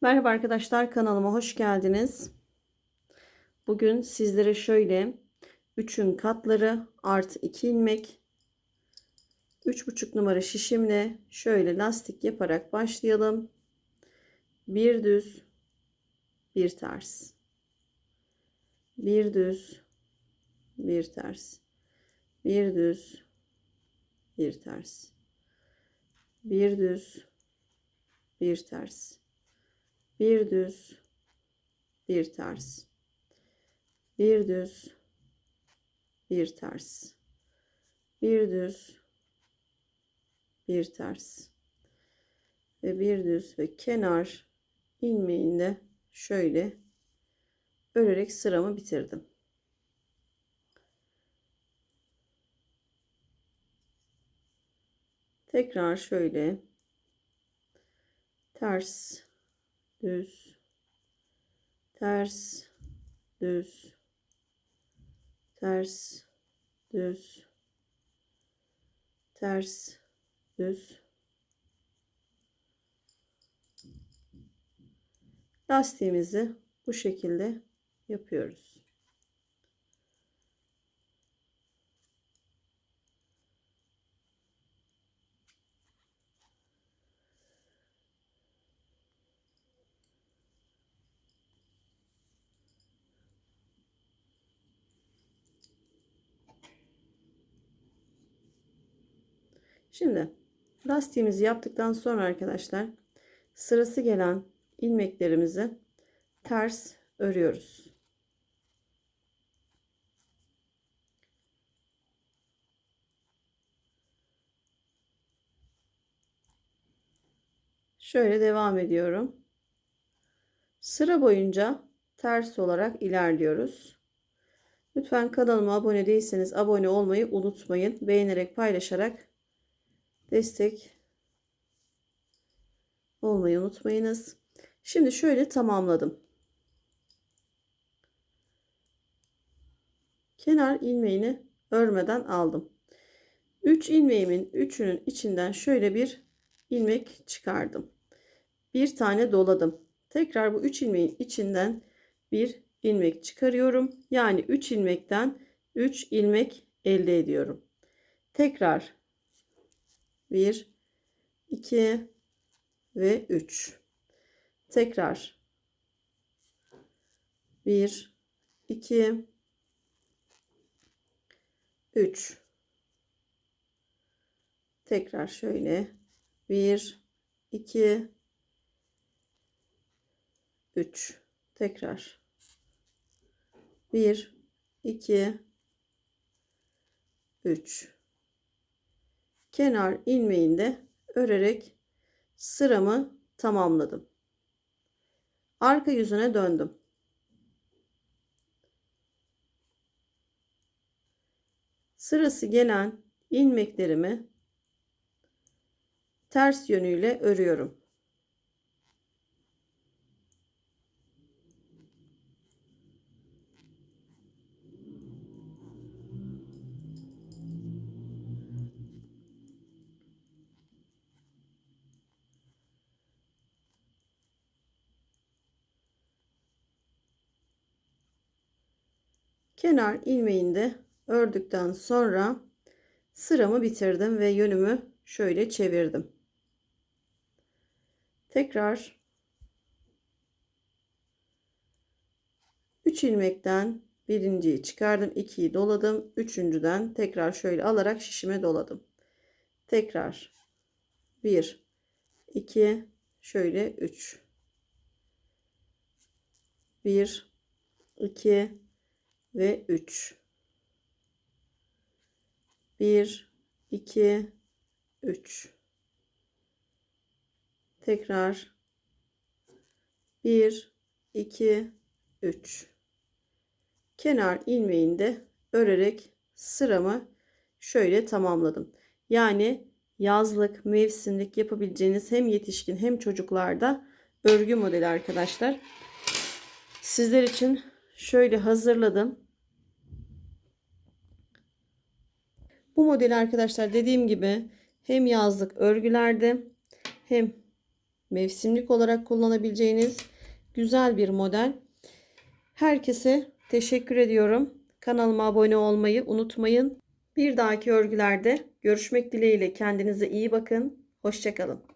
Merhaba arkadaşlar kanalıma hoş geldiniz. Bugün sizlere şöyle 3'ün katları artı 2 ilmek 3,5 numara şişimle şöyle lastik yaparak başlayalım. Bir düz bir ters. Bir düz bir ters. Bir düz bir ters. Bir düz bir ters bir düz bir ters bir düz bir ters. Bir düz bir ters. Ve bir düz ve kenar ilmeğinde şöyle örerek sıramı bitirdim. Tekrar şöyle ters düz. Ters. Düz. Ters. Düz. Ters. Düz. Lastiğimizi bu şekilde yapıyoruz. Şimdi lastiğimizi yaptıktan sonra arkadaşlar sırası gelen ilmeklerimizi ters örüyoruz. Şöyle devam ediyorum. Sıra boyunca ters olarak ilerliyoruz. Lütfen kanalıma abone değilseniz abone olmayı unutmayın. Beğenerek paylaşarak destek olmayı unutmayınız. Şimdi şöyle tamamladım. Kenar ilmeğini örmeden aldım. 3 ilmeğimin üçünün içinden şöyle bir ilmek çıkardım. Bir tane doladım. Tekrar bu 3 ilmeğin içinden bir ilmek çıkarıyorum. Yani 3 ilmekten 3 ilmek elde ediyorum. Tekrar 1 2 ve 3 tekrar. 1 2 3 tekrar şöyle. 1 2 3 tekrar. 1 2 3 kenar ilmeğinde örerek sıramı tamamladım. Arka yüzüne döndüm. Sırası gelen ilmeklerimi ters yönüyle örüyorum. Kenar ilmeğinde ördükten sonra sıramı bitirdim ve yönümü şöyle çevirdim. Tekrar 3 ilmekten birinciyi çıkardım, ikiyi doladım, üçüncüden tekrar şöyle alarak şişime doladım. Tekrar 1 2 şöyle 3 1 2 ve 3 1 2 3 tekrar 1 2 3 kenar ilmeğinde örerek sıramı şöyle tamamladım. Yani yazlık, mevsimlik yapabileceğiniz hem yetişkin hem çocuklarda örgü modeli arkadaşlar. Sizler için şöyle hazırladım. Bu modeli arkadaşlar dediğim gibi hem yazlık örgülerde hem mevsimlik olarak kullanabileceğiniz güzel bir model. Herkese teşekkür ediyorum. Kanalıma abone olmayı unutmayın. Bir dahaki örgülerde görüşmek dileğiyle kendinize iyi bakın. Hoşçakalın.